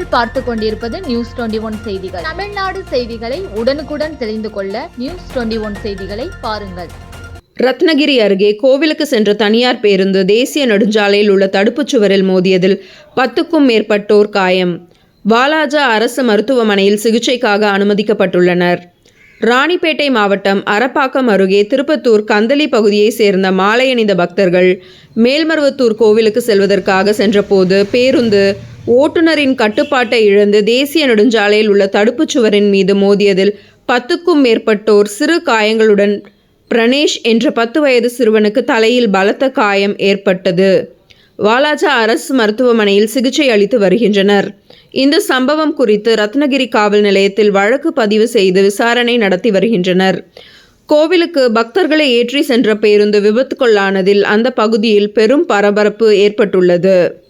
நீங்கள் பார்த்து கொண்டிருப்பது நியூஸ் டுவெண்டி ஒன் செய்திகள். தமிழ்நாடு செய்திகளை உடனுக்குடன் தெரிந்து கொள்ள நியூஸ் டுவெண்டி ஒன் செய்திகளை பாருங்கள். ரத்னகிரி அருகே கோவிலுக்கு சென்ற தனியார் பேருந்து தேசிய நெடுஞ்சாலையில் உள்ள தடுப்புச் சுவரில் மோதியதில் பத்துக்கும் மேற்பட்டோர் காயம். வாலாஜா அரசு மருத்துவமனையில் சிகிச்சைக்காக அனுமதிக்கப்பட்டுள்ளனர். ராணிப்பேட்டை மாவட்டம் அரப்பாக்கம் அருகே திருப்பத்தூர் கந்தளி பகுதியைச் சேர்ந்த மாலையணிந்த பக்தர்கள் மேல்மருவத்தூர் கோவிலுக்கு செல்வதற்காக சென்றபோது பேருந்து ஓட்டுநரின் கட்டுப்பாட்டை இழந்து தேசிய நெடுஞ்சாலையில் உள்ள தடுப்புச் சுவரின் மீது மோதியதில் பத்துக்கும் மேற்பட்டோர் சிறு காயங்களுடன் பிரணேஷ் என்ற பத்து வயது சிறுவனுக்கு தலையில் பலத்த காயம் ஏற்பட்டது. வாலாஜா அரசு மருத்துவமனையில் சிகிச்சை அளித்து வருகின்றனர். இந்த சம்பவம் குறித்து ரத்னகிரி காவல் நிலையத்தில் வழக்கு பதிவு செய்து விசாரணை நடத்தி வருகின்றனர். கோவிலுக்கு பக்தர்களை ஏற்றி சென்ற பேருந்து விபத்துக்குள்ளானதில் அந்த பகுதியில் பெரும் பரபரப்பு ஏற்பட்டுள்ளது.